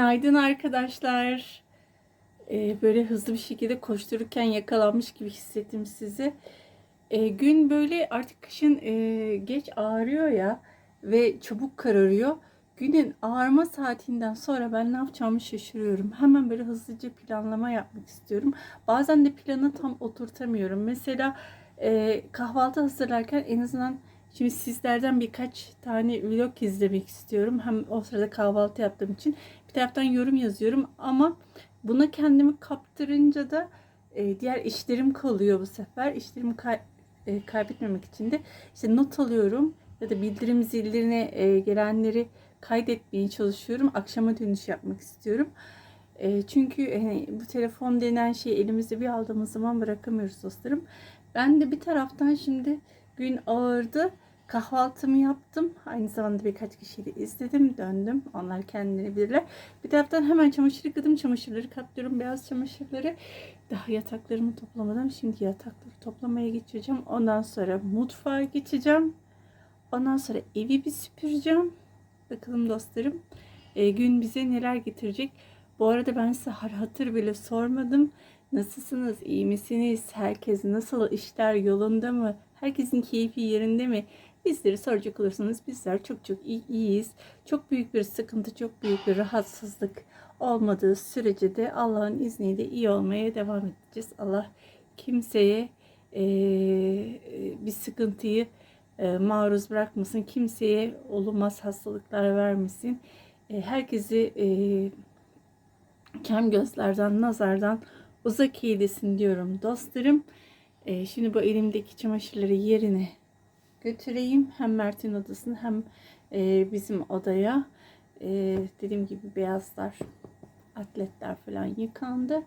Günaydın arkadaşlar. Ee, böyle hızlı bir şekilde koştururken yakalanmış gibi hissettim sizi. Ee, gün böyle artık kışın e, geç ağrıyor ya ve çabuk kararıyor. Günün ağarma saatinden sonra ben ne yapacağımı şaşırıyorum. Hemen böyle hızlıca planlama yapmak istiyorum. Bazen de planı tam oturtamıyorum. Mesela e, kahvaltı hazırlarken en azından Şimdi sizlerden birkaç tane vlog izlemek istiyorum. Hem o sırada kahvaltı yaptığım için. Bir taraftan yorum yazıyorum ama buna kendimi kaptırınca da e, diğer işlerim kalıyor bu sefer. İşlerimi kay- e, kaybetmemek için de işte not alıyorum ya da bildirim zillerine e, gelenleri kaydetmeye çalışıyorum. Akşama dönüş yapmak istiyorum. E, çünkü hani, bu telefon denen şeyi elimizde bir aldığımız zaman bırakamıyoruz dostlarım. Ben de bir taraftan şimdi gün ağırdı. Kahvaltımı yaptım. Aynı zamanda birkaç kişiyi de izledim. Döndüm. Onlar kendileri bilirler. Bir taraftan hemen çamaşır yıkadım. Çamaşırları katlıyorum. Beyaz çamaşırları. Daha yataklarımı toplamadım. Şimdi yatakları toplamaya geçeceğim. Ondan sonra mutfağa geçeceğim. Ondan sonra evi bir süpüreceğim. Bakalım dostlarım. e, gün bize neler getirecek. Bu arada ben size hatır bile sormadım. Nasılsınız? İyi misiniz? Herkes nasıl? işler yolunda mı? Herkesin keyfi yerinde mi? Bizleri soracak olursanız bizler çok çok iyi, iyiyiz. Çok büyük bir sıkıntı, çok büyük bir rahatsızlık olmadığı sürece de Allah'ın izniyle iyi olmaya devam edeceğiz. Allah kimseye eee, bir sıkıntıyı eee, maruz bırakmasın. Kimseye olmaz hastalıklar vermesin. E, herkesi eee kem gözlerden, nazardan uzak eylesin diyorum dostlarım. E, şimdi bu elimdeki çamaşırları yerine götüreyim. Hem Mert'in odasını hem e, bizim odaya. E, dediğim gibi beyazlar, atletler falan yıkandı.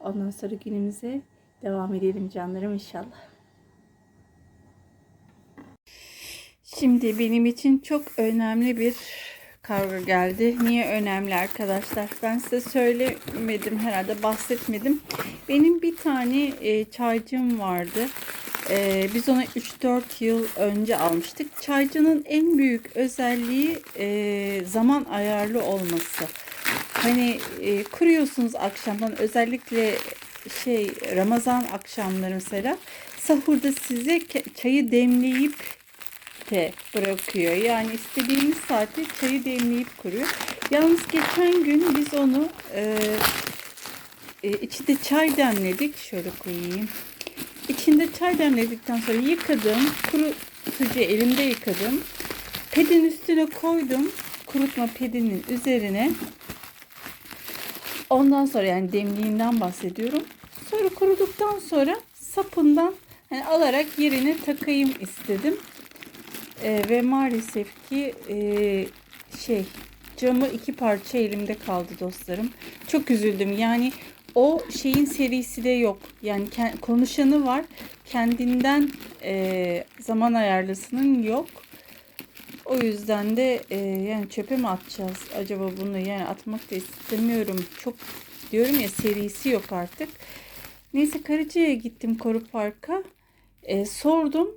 Ondan sonra günümüze devam edelim canlarım inşallah. Şimdi benim için çok önemli bir kargo geldi. Niye önemli arkadaşlar? Ben size söylemedim herhalde bahsetmedim. Benim bir tane e, çaycım vardı. E, biz onu 3-4 yıl önce almıştık. Çaycının en büyük özelliği e, zaman ayarlı olması. Hani e, kuruyorsunuz akşamdan özellikle şey Ramazan akşamları mesela sahurda size çayı demleyip de bırakıyor. Yani istediğimiz saatte çayı demleyip kuruyor. Yalnız geçen gün biz onu e, e, içinde çay demledik. Şöyle koyayım. İçinde çay demledikten sonra yıkadım. Kurutucu elimde yıkadım. Pedin üstüne koydum. Kurutma pedinin üzerine. Ondan sonra yani demliğinden bahsediyorum. Sonra kuruduktan sonra sapından hani alarak yerine takayım istedim. Ee, ve maalesef ki e, şey camı iki parça elimde kaldı dostlarım. Çok üzüldüm. Yani o şeyin serisi de yok. Yani konuşanı var. Kendinden e, zaman ayarlısının yok. O yüzden de e, yani çöpe mi atacağız acaba bunu? Yani atmak da istemiyorum. Çok diyorum ya serisi yok artık. Neyse Karıca'ya gittim Koru Park'a. E, sordum.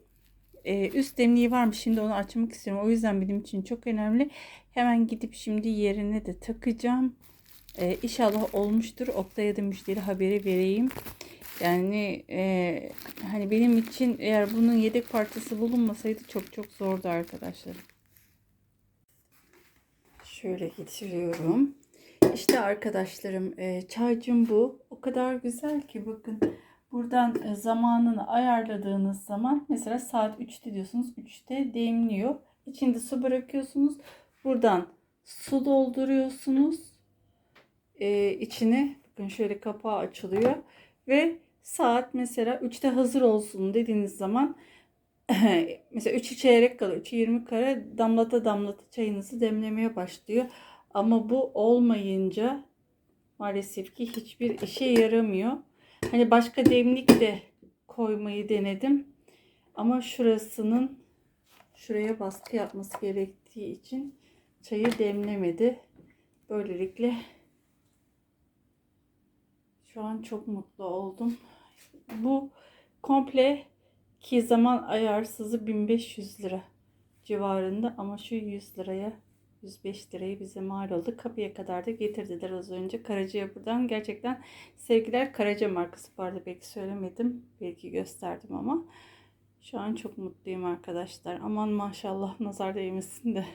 E, üst demliği varmış. Şimdi onu açmak istiyorum. O yüzden benim için çok önemli. Hemen gidip şimdi yerine de takacağım. E, inşallah olmuştur. Oktay'a da müşteri haberi vereyim. Yani e, hani benim için eğer bunun yedek parçası bulunmasaydı çok çok zordu arkadaşlar. Şöyle getiriyorum. İşte arkadaşlarım e, çaycım bu. O kadar güzel ki bakın. Buradan e, zamanını ayarladığınız zaman mesela saat 3'te diyorsunuz. 3'te demliyor. İçinde su bırakıyorsunuz. Buradan su dolduruyorsunuz. E, içine bakın şöyle kapağı açılıyor. Ve saat mesela 3'te hazır olsun dediğiniz zaman mesela 3'ü çeyrek kala 3'ü 20 kare damlata damlata çayınızı demlemeye başlıyor. Ama bu olmayınca maalesef ki hiçbir işe yaramıyor. Hani başka demlik de koymayı denedim. Ama şurasının şuraya baskı yapması gerektiği için çayı demlemedi. Böylelikle şu an çok mutlu oldum. Bu komple ki zaman ayarsızı 1500 lira civarında ama şu 100 liraya 105 lirayı bize mal oldu. Kapıya kadar da getirdiler az önce. Karaca'ya buradan gerçekten sevgiler Karaca markası. Bu arada belki söylemedim. Belki gösterdim ama. Şu an çok mutluyum arkadaşlar. Aman maşallah nazar değmesin de.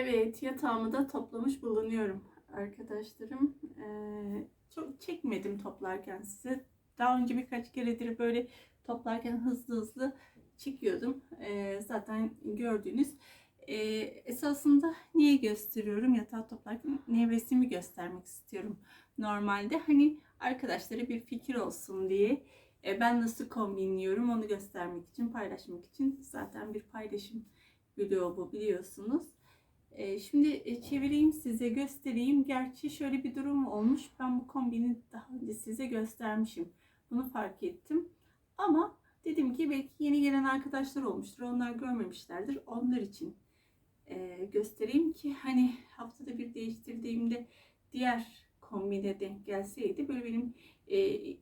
Evet yatağımı da toplamış bulunuyorum arkadaşlarım. Ee, çok çekmedim toplarken size. Daha önce birkaç keredir böyle toplarken hızlı hızlı çıkıyordum. Ee, zaten gördüğünüz. Ee, esasında niye gösteriyorum yatağı toplarken nevresimi göstermek istiyorum. Normalde hani arkadaşlara bir fikir olsun diye e, ben nasıl kombinliyorum onu göstermek için paylaşmak için zaten bir paylaşım video bu biliyorsunuz. E, şimdi e, çevireyim size göstereyim. Gerçi şöyle bir durum olmuş. Ben bu kombini daha önce size göstermişim. Bunu fark ettim. Ama dedim ki belki yeni gelen arkadaşlar olmuştur. Onlar görmemişlerdir. Onlar için e, göstereyim ki hani haftada bir değiştirdiğimde diğer kombine denk gelseydi böyle benim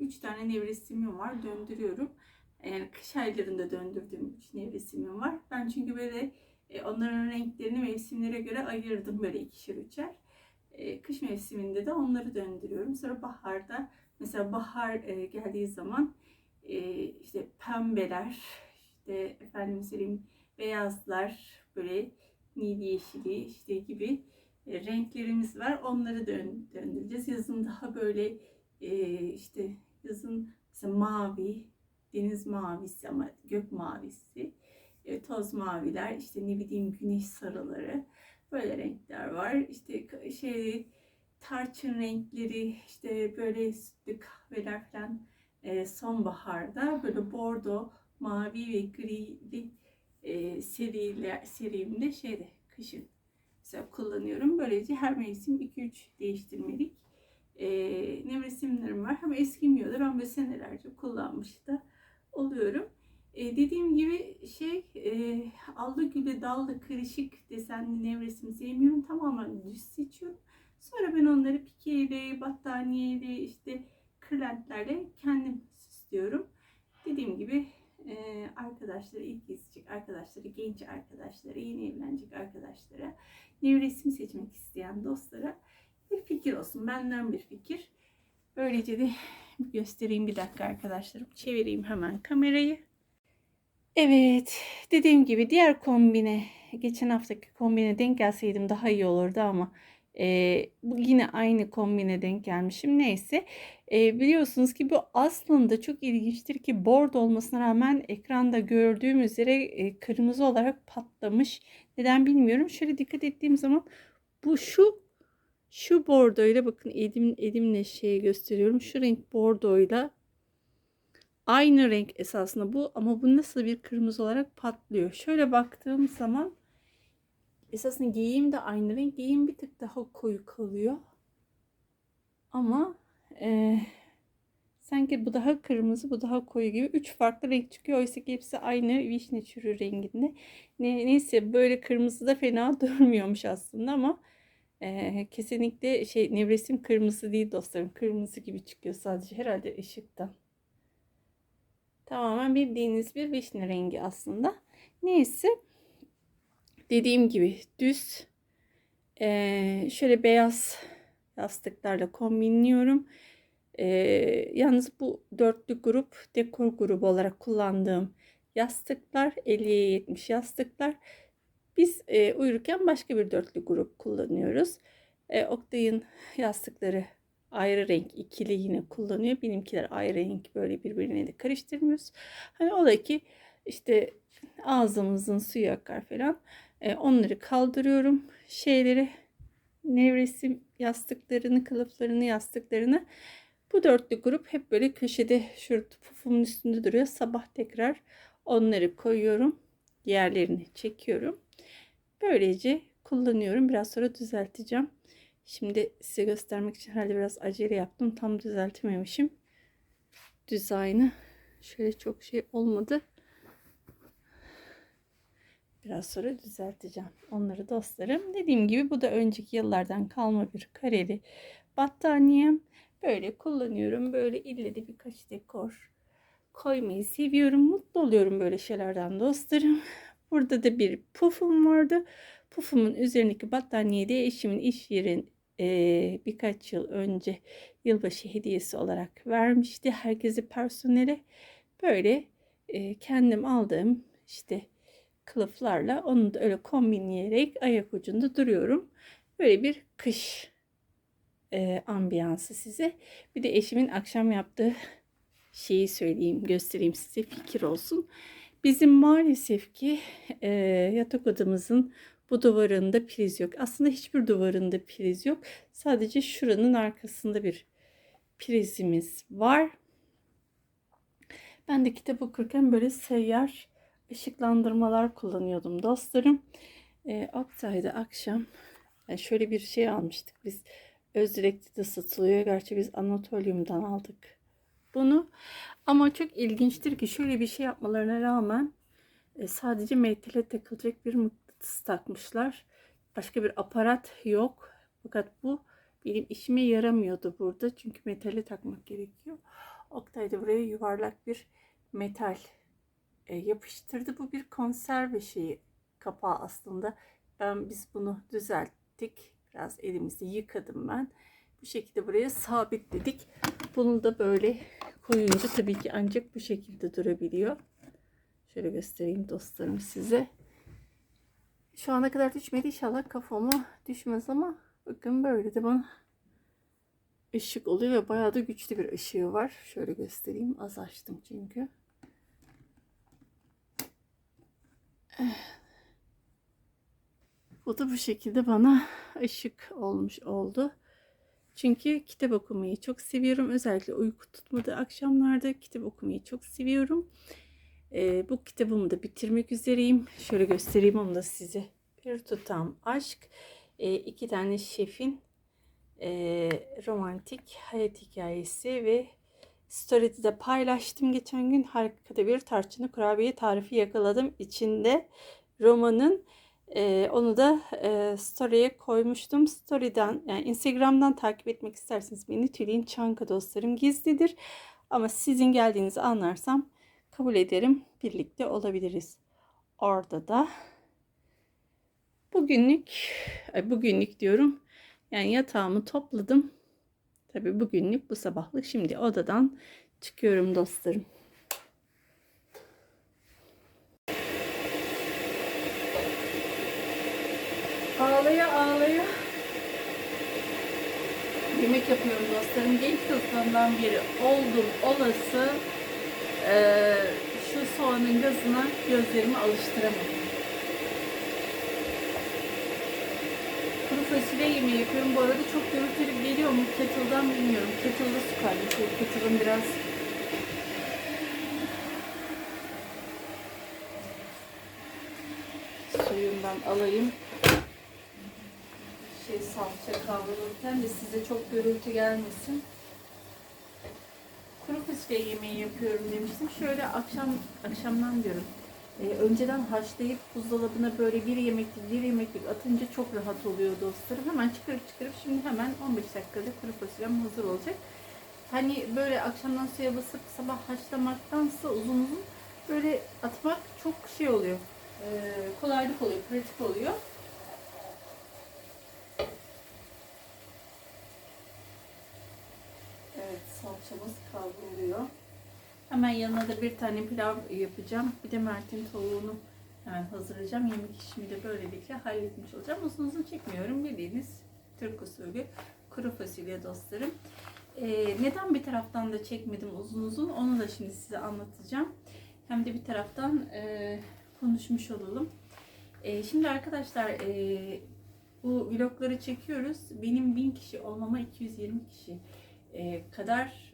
3 tane nevresimim var. Döndürüyorum. Yani kış aylarında döndürdüğüm 3 nevresimim var. Ben çünkü böyle e, onların renklerini mevsimlere göre ayırdım böyle ikişer üçer. E, kış mevsiminde de onları döndürüyorum. Sonra baharda mesela bahar e, geldiği zaman işte pembeler, işte efendim söyleyeyim beyazlar, böyle nil yeşili işte gibi renklerimiz var. Onları dön, döndüreceğiz. Yazın daha böyle işte yazın mesela mavi, deniz mavisi ama gök mavisi e, toz maviler, işte ne bileyim güneş sarıları böyle renkler var. İşte şey tarçın renkleri, işte böyle sütlü kahveler falan e, sonbaharda böyle bordo, mavi ve grili e, seriler, serimde şeyde kışın mesela kullanıyorum. Böylece her mevsim 2-3 değiştirmelik e, nevresimlerim var. Ama eskimiyor da ben böyle senelerce kullanmış da oluyorum. E, dediğim gibi şey e, allı güle dallı kırışık desenli nevresim sevmiyorum. Tamamen düz seçiyorum. Sonra ben onları pikeyle, battaniyeyle, işte kırlentlerle kendim süslüyorum. Dediğim gibi e, arkadaşları, ilk izleyecek arkadaşları, genç arkadaşlara, yeni evlenecek arkadaşlara, nevresim seçmek isteyen dostlara bir fikir olsun. Benden bir fikir. Böylece de göstereyim bir dakika arkadaşlarım. Çevireyim hemen kamerayı. Evet, dediğim gibi diğer kombine, geçen haftaki kombine denk gelseydim daha iyi olurdu ama e, bu yine aynı kombine denk gelmişim. Neyse, e, biliyorsunuz ki bu aslında çok ilginçtir ki bordo olmasına rağmen ekranda gördüğüm üzere e, kırmızı olarak patlamış. Neden bilmiyorum. Şöyle dikkat ettiğim zaman bu şu şu bordoyla bakın elim elimle şey gösteriyorum. Şu renk bordoyla Aynı renk esasında bu ama bu nasıl bir kırmızı olarak patlıyor. Şöyle baktığım zaman esasında giyim de aynı renk. Giyim bir tık daha koyu kalıyor. Ama e, sanki bu daha kırmızı bu daha koyu gibi. Üç farklı renk çıkıyor. Oysa ki hepsi aynı vişne çürü renginde. Ne, neyse böyle kırmızı da fena durmuyormuş aslında ama e, kesinlikle şey nevresim kırmızı değil dostlarım. Kırmızı gibi çıkıyor sadece herhalde ışıktan. Tamamen bildiğiniz bir vişne rengi aslında. Neyse. Dediğim gibi düz. Ee, şöyle beyaz yastıklarla kombinliyorum. Ee, yalnız bu dörtlü grup dekor grubu olarak kullandığım yastıklar 50'ye 70 yastıklar. Biz e, uyurken başka bir dörtlü grup kullanıyoruz. E, Oktay'ın yastıkları ayrı renk ikili yine kullanıyor. Benimkiler ayrı renk böyle birbirine de karıştırmıyoruz. Hani o da ki işte ağzımızın suyu akar falan. E, onları kaldırıyorum. Şeyleri nevresim yastıklarını, kılıflarını, yastıklarını bu dörtlü grup hep böyle köşede şurada pufumun üstünde duruyor. Sabah tekrar onları koyuyorum. Diğerlerini çekiyorum. Böylece kullanıyorum. Biraz sonra düzelteceğim. Şimdi size göstermek için herhalde biraz acele yaptım. Tam düzeltememişim. Dizaynı şöyle çok şey olmadı. Biraz sonra düzelteceğim. Onları dostlarım. Dediğim gibi bu da önceki yıllardan kalma bir kareli battaniyem. Böyle kullanıyorum. Böyle ille de birkaç dekor koymayı seviyorum. Mutlu oluyorum böyle şeylerden dostlarım. Burada da bir pufum vardı. Pufumun üzerindeki battaniyeyi de eşimin iş yerin eee, birkaç yıl önce yılbaşı hediyesi olarak vermişti. Herkese personele böyle eee, kendim aldığım işte kılıflarla onu da öyle kombinleyerek ayak ucunda duruyorum. Böyle bir kış eee, ambiyansı size. Bir de eşimin akşam yaptığı şeyi söyleyeyim, göstereyim size fikir olsun. Bizim maalesef ki eee, yatak odamızın bu duvarında priz yok. Aslında hiçbir duvarında priz yok. Sadece şuranın arkasında bir prizimiz var. Ben de kitap okurken böyle seyyar ışıklandırmalar kullanıyordum dostlarım. Eee Oktay'da akşam yani şöyle bir şey almıştık biz. Özdirek'te de satılıyor. Gerçi biz Anatolium'dan aldık bunu. Ama çok ilginçtir ki şöyle bir şey yapmalarına rağmen e, sadece metale takılacak bir mıknatıs takmışlar. Başka bir aparat yok. Fakat bu benim işime yaramıyordu burada. Çünkü metale takmak gerekiyor. Oktay da buraya yuvarlak bir metal e, yapıştırdı. Bu bir konserve şeyi kapağı aslında. Ben biz bunu düzelttik. Biraz elimizde yıkadım ben. Bu şekilde buraya sabitledik. Bunu da böyle koyunca tabii ki ancak bu şekilde durabiliyor. Şöyle göstereyim dostlarım size. Şu ana kadar düşmedi inşallah kafama düşmez ama bakın böyle de bana ışık oluyor ve bayağı da güçlü bir ışığı var. Şöyle göstereyim. Az açtım çünkü. Bu da bu şekilde bana ışık olmuş oldu. Çünkü kitap okumayı çok seviyorum. Özellikle uyku tutmadığı akşamlarda kitap okumayı çok seviyorum. Ee, bu kitabımı da bitirmek üzereyim. Şöyle göstereyim onu da size. Bir tutam aşk. Ee, iki tane şefin e, romantik hayat hikayesi ve story'de de paylaştım geçen gün. Harika bir tarçınlı kurabiye tarifi yakaladım. İçinde romanın ee, onu da e, story'e koymuştum. Story'den yani Instagram'dan takip etmek isterseniz beni Tülin Çanka dostlarım gizlidir. Ama sizin geldiğinizi anlarsam kabul ederim. Birlikte olabiliriz. Orada da bugünlük bugünlük diyorum. Yani yatağımı topladım. Tabii bugünlük bu sabahlık. Şimdi odadan çıkıyorum dostlarım. Ağlaya ağlaya yemek yapıyorum dostlarım. Genç kızlarından biri oldum olası eee, şu soğanın gazına gözlerimi alıştıramadım. Kuru fasulye yemeği yapıyorum. Bu arada çok gürültülü geliyor mu kettle'dan bilmiyorum. Kettle'da su kaynatıyor. Kettle'ın biraz suyundan alayım şey salça kavrulurken de size çok gürültü gelmesin. Fasulye yemeği yapıyorum demiştim. Şöyle akşam akşamdan diyorum. Ee, önceden haşlayıp buzdolabına böyle bir yemeklik bir yemeklik atınca çok rahat oluyor dostlarım. Hemen çıkarıp çıkarıp şimdi hemen 15 dakikada kuru fasulyem hazır olacak. Hani böyle akşamdan suya basıp sabah haşlamaktansa uzun uzun böyle atmak çok şey oluyor. Ee, kolaylık oluyor, pratik oluyor. Evet salçamız kavruluyor. Hemen yanına da bir tane pilav yapacağım. Bir de Mert'in tavuğunu hemen hazırlayacağım. Yemek işimi de böylelikle halletmiş olacağım. Uzun uzun çekmiyorum. Bildiğiniz Türk usulü kuru fasulye dostlarım. Ee, neden bir taraftan da çekmedim uzun uzun onu da şimdi size anlatacağım. Hem de bir taraftan e, konuşmuş olalım. E, şimdi arkadaşlar e, bu vlogları çekiyoruz. Benim 1000 kişi olmama 220 kişi e, kadar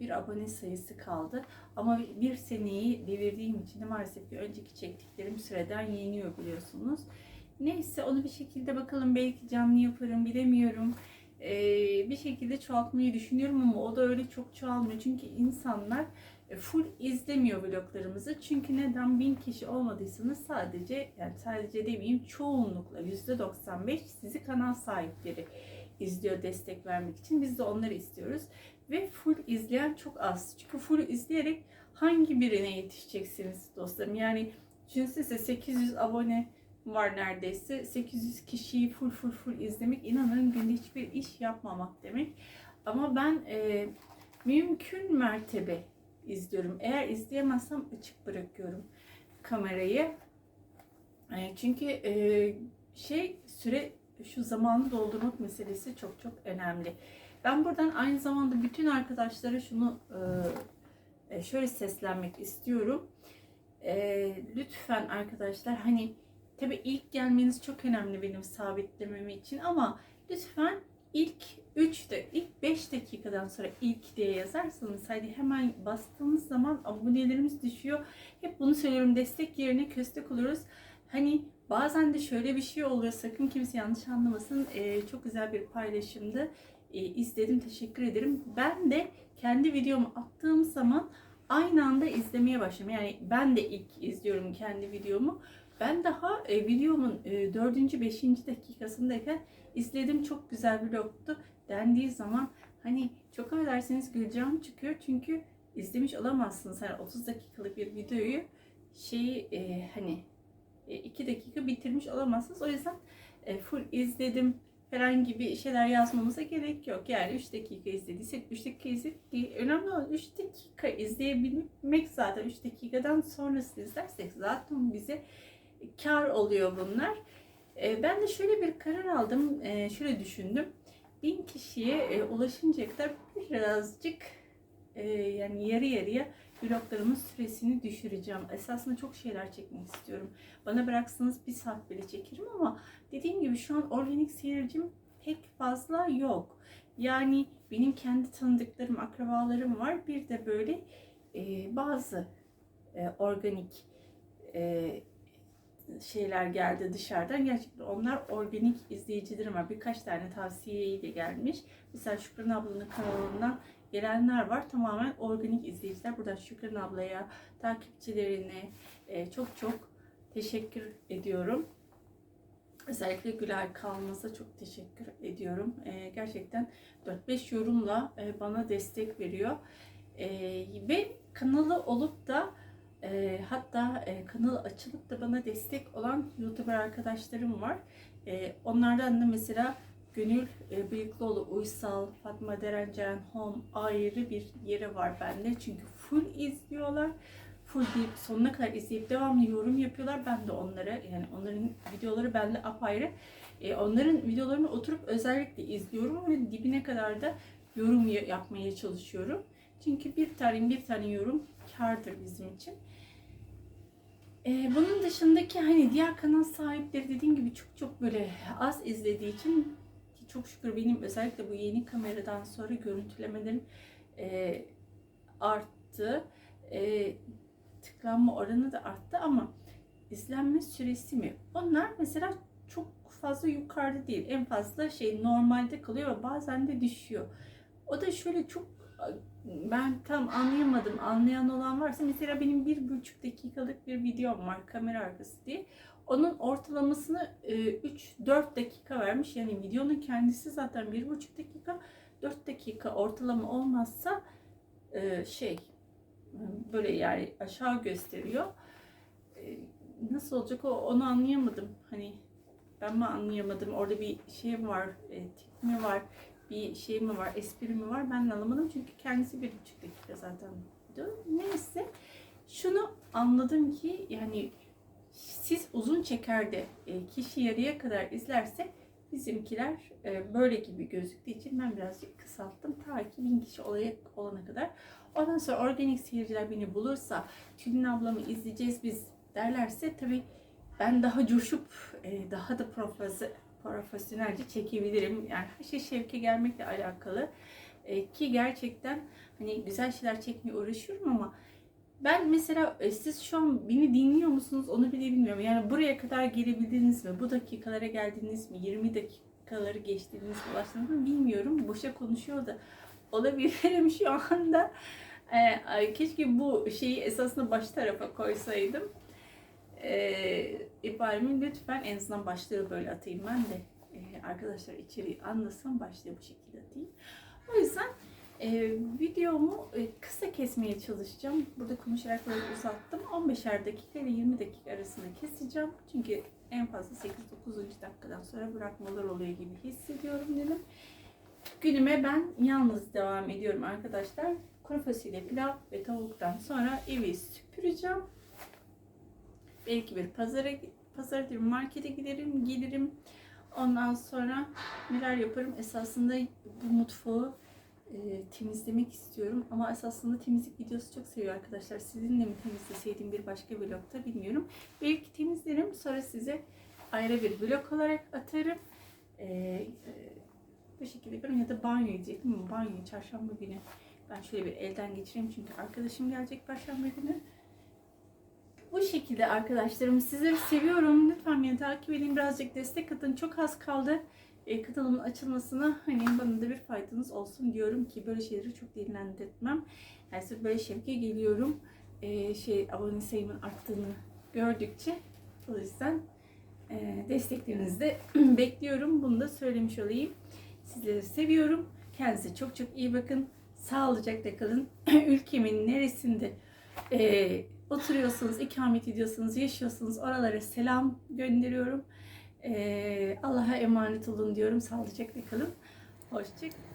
bir abone sayısı kaldı. Ama bir seneyi devirdiğim için de maalesef ki önceki çektiklerim süreden yeniyor biliyorsunuz. Neyse onu bir şekilde bakalım belki canlı yaparım bilemiyorum. E, bir şekilde çoğaltmayı düşünüyorum ama o da öyle çok çoğalmıyor. Çünkü insanlar e, full izlemiyor vloglarımızı. Çünkü neden bin kişi olmadıysanız sadece yani sadece demeyeyim çoğunlukla %95 sizi kanal sahipleri izliyor destek vermek için. Biz de onları istiyoruz. Ve full izleyen çok az. Çünkü full izleyerek hangi birine yetişeceksiniz dostlarım? Yani düşünsenize 800 abone var neredeyse. 800 kişiyi full full full izlemek inanın günde hiçbir iş yapmamak demek. Ama ben e, mümkün mertebe izliyorum. Eğer izleyemezsem açık bırakıyorum kamerayı. E, çünkü e, şey süre şu zamanı doldurmak meselesi çok çok önemli. Ben buradan aynı zamanda bütün arkadaşlara şunu e, şöyle seslenmek istiyorum. E, lütfen arkadaşlar hani tabi ilk gelmeniz çok önemli benim sabitlemem için ama lütfen ilk 3 de ilk 5 dakikadan sonra ilk diye yazarsanız hadi hemen bastığınız zaman abonelerimiz düşüyor. Hep bunu söylüyorum destek yerine köstek oluruz. Hani bazen de şöyle bir şey oluyor sakın kimse yanlış anlamasın. Ee, çok güzel bir paylaşımdı. Ee, izledim teşekkür ederim. Ben de kendi videomu attığım zaman aynı anda izlemeye başladım. Yani ben de ilk izliyorum kendi videomu. Ben daha e, videomun e, 4. 5. dakikasındayken izledim çok güzel bir vlogtu dendiği zaman hani çok affedersiniz güleceğim çıkıyor çünkü izlemiş olamazsınız. Yani 30 dakikalık bir videoyu şeyi e, hani 2 dakika bitirmiş olamazsınız. O yüzden e, full izledim herhangi bir şeyler yazmamıza gerek yok. Yani 3 dakika izlediysek 3 dakika izledik. Önemli olan 3 dakika izleyebilmek zaten 3 dakikadan sonrası izlersek zaten bize kar oluyor bunlar. E, ben de şöyle bir karar aldım. E, şöyle düşündüm. Bin kişiye e, ulaşıncaya kadar birazcık yani yarı yarıya vloglarımın süresini düşüreceğim. Esasında çok şeyler çekmek istiyorum. Bana bıraksanız bir saat bile çekerim ama dediğim gibi şu an organik seyircim pek fazla yok. Yani benim kendi tanıdıklarım, akrabalarım var. Bir de böyle e, bazı e, organik e, şeyler geldi dışarıdan. Gerçekten onlar organik izleyicilerim var. Birkaç tane tavsiyeyle gelmiş. Mesela Şükran ablanın kanalından gelenler var. Tamamen organik izleyiciler. Buradan Şükran ablaya, takipçilerine e, çok çok teşekkür ediyorum. Özellikle Gülay Kalmaz'a çok teşekkür ediyorum. E, gerçekten 4-5 yorumla e, bana destek veriyor. Ve kanalı olup da hatta e, kanalı açılıp da bana destek olan YouTuber arkadaşlarım var. Onlardan da mesela Gönül e, Uysal, Fatma Derencen Home ayrı bir yeri var bende. Çünkü full izliyorlar. Full deyip sonuna kadar izleyip devamlı yorum yapıyorlar. Ben de onlara yani onların videoları bende apayrı. E, onların videolarını oturup özellikle izliyorum ve dibine kadar da yorum yapmaya çalışıyorum. Çünkü bir tane bir tane yorum kardır bizim için. Ee, bunun dışındaki hani diğer kanal sahipleri dediğim gibi çok çok böyle az izlediği için çok şükür benim özellikle bu yeni kameradan sonra görüntülemelerim e, arttı. E, tıklanma oranı da arttı ama izlenme süresi mi? Onlar mesela çok fazla yukarıda değil. En fazla şey normalde kalıyor ve bazen de düşüyor. O da şöyle çok ben tam anlayamadım. Anlayan olan varsa mesela benim bir buçuk dakikalık bir videom var kamera arkası diye. Onun ortalamasını 3-4 dakika vermiş. Yani videonun kendisi zaten bir buçuk dakika 4 dakika ortalama olmazsa e, şey böyle yani aşağı gösteriyor. E, nasıl olacak o onu anlayamadım. Hani ben mi anlayamadım? Orada bir şey var, e, tip mi var? bir şey mi var, espri mi var ben anlamadım. Çünkü kendisi bir buçuk dakika zaten. Neyse şunu anladım ki yani siz uzun çekerde e, kişi yarıya kadar izlerse bizimkiler e, böyle gibi gözüktüğü için ben birazcık kısalttım. Ta ki bin kişi olaya, olana kadar. Ondan sonra organik seyirciler beni bulursa Tülin ablamı izleyeceğiz biz derlerse tabii ben daha coşup e, daha da profesyonelce çekebilirim. Yani her şey şevke gelmekle alakalı. Ki gerçekten hani güzel şeyler çekmeye uğraşıyorum ama ben mesela e, siz şu an beni dinliyor musunuz onu bile bilmiyorum. Yani buraya kadar gelebildiniz mi? Bu dakikalara geldiniz mi? 20 dakikaları geçtiniz mi? Ulaştınız mı? Bilmiyorum. Boşa konuşuyor da olabilirim şu anda. E, keşke bu şeyi esasında baş tarafa koysaydım e, İbrahim'in lütfen en azından başlığı böyle atayım ben de e, arkadaşlar içeriği anlasın başlığı bu şekilde atayım. O yüzden Ee, videomu e, kısa kesmeye çalışacağım. Burada konuşarak böyle uzattım. 15'er dakika ile 20 dakika arasında keseceğim. Çünkü en fazla 8-9. dakikadan sonra bırakmalar oluyor gibi hissediyorum dedim. Günüme ben yalnız devam ediyorum arkadaşlar. Kuru fasulye, pilav ve tavuktan sonra evi süpüreceğim. Belki bir pazara pazara değil, markete giderim, gelirim. Ondan sonra neler yaparım? Esasında bu mutfağı e, temizlemek istiyorum. Ama esasında temizlik videosu çok seviyor arkadaşlar. Sizinle mi temizleseydim bir başka vlogta bilmiyorum. Belki temizlerim. Sonra size ayrı bir vlog olarak atarım. E, e, bu şekilde yaparım. Ya da banyo diyecektim ama banyoyu çarşamba günü ben şöyle bir elden geçireyim. Çünkü arkadaşım gelecek perşembe günü. Bu şekilde arkadaşlarım sizleri seviyorum. Lütfen beni takip edin. Birazcık destek atın. Çok az kaldı. E, kanalımın açılmasına hani bana da bir faydanız olsun diyorum ki böyle şeyleri çok dillendirmem. Yani sırf böyle şevke geliyorum. E, şey abone sayımın arttığını gördükçe o yüzden e, desteklerinizi de bekliyorum. Bunu da söylemiş olayım. Sizleri seviyorum. Kendinize çok çok iyi bakın. Sağlıcakla kalın. Ülkemin neresinde e, oturuyorsunuz, ikamet ediyorsunuz, yaşıyorsunuz. Oralara selam gönderiyorum. Allah'a emanet olun diyorum. Sağlıcakla kalın. Hoşçakalın.